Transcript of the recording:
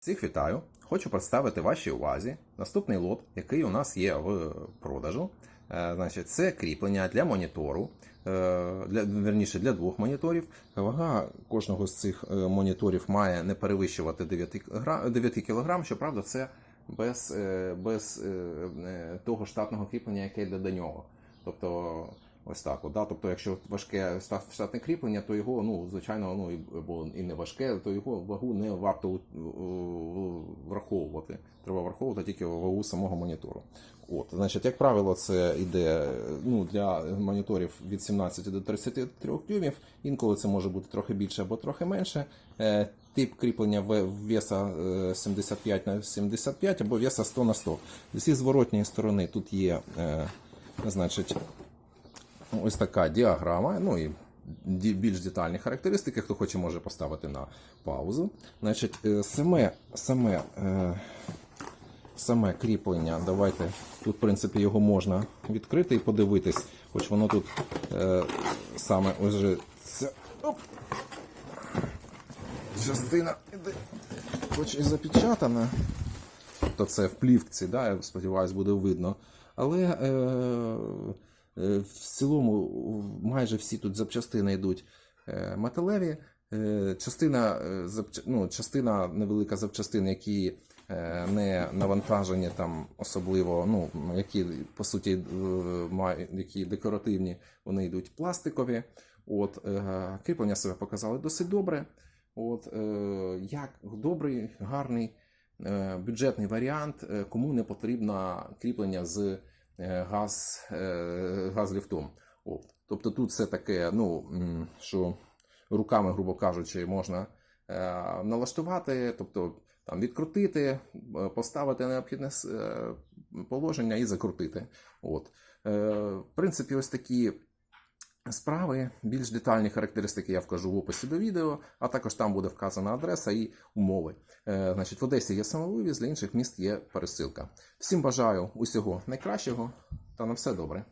Всіх вітаю! Хочу представити вашій увазі наступний лот, який у нас є в продажу. Е, Значить, це кріплення для монітору, е, для, верніше для двох моніторів. Вага кожного з цих е, моніторів має не перевищувати 9 кг, 9 кг. Щоправда, це без, без того штатного кріплення, яке йде до нього. Тобто, ось так. От, да? Тобто, якщо важке штатне кріплення, то його, ну, звичайно, ну, і- не важке, то його вагу не варто враховувати. Треба враховувати тільки вагу самого монітору. От, значить, як правило, це йде ну, для моніторів від 17 до 33 дюймів. Інколи це може бути трохи більше або трохи менше. Е, Тип кріплення веса е, 75 на 75 або веса 100 на 100. Зі зворотньої сторони тут є е, значить, ось така діаграма. Ну і більш детальні характеристики, хто хоче, може поставити на паузу. Значить, е, саме, саме, е, саме кріплення, давайте тут, в принципі, його можна відкрити і подивитись, хоч воно тут е, саме ось же ця оп, частина іде, хоч і запечатана, то це в плівці, да, я сподіваюся, буде видно. Але е, в цілому майже всі тут запчастини йдуть е, металеві. Е, частина, е, ну, частина невелика запчастин, які е, не навантажені там особливо, ну, які по суті е, які декоративні, вони йдуть пластикові. От, е, кріплення себе показали досить добре. От, е, як добрий, гарний е, бюджетний варіант, е, кому не потрібно кріплення з е, газ, ліфтом. О, Тобто тут все таке, ну, що руками, грубо кажучи, можна е, налаштувати, тобто там відкрутити, е, поставити необхідне е, положення і закрутити. От. Е, В принципі, ось такі справи. Більш детальні характеристики я вкажу в описі до відео, а також там буде вказана адреса і умови. Е, Значить, в Одесі є самовивіз, для інших міст є пересилка. Всім бажаю усього найкращого та на все добре.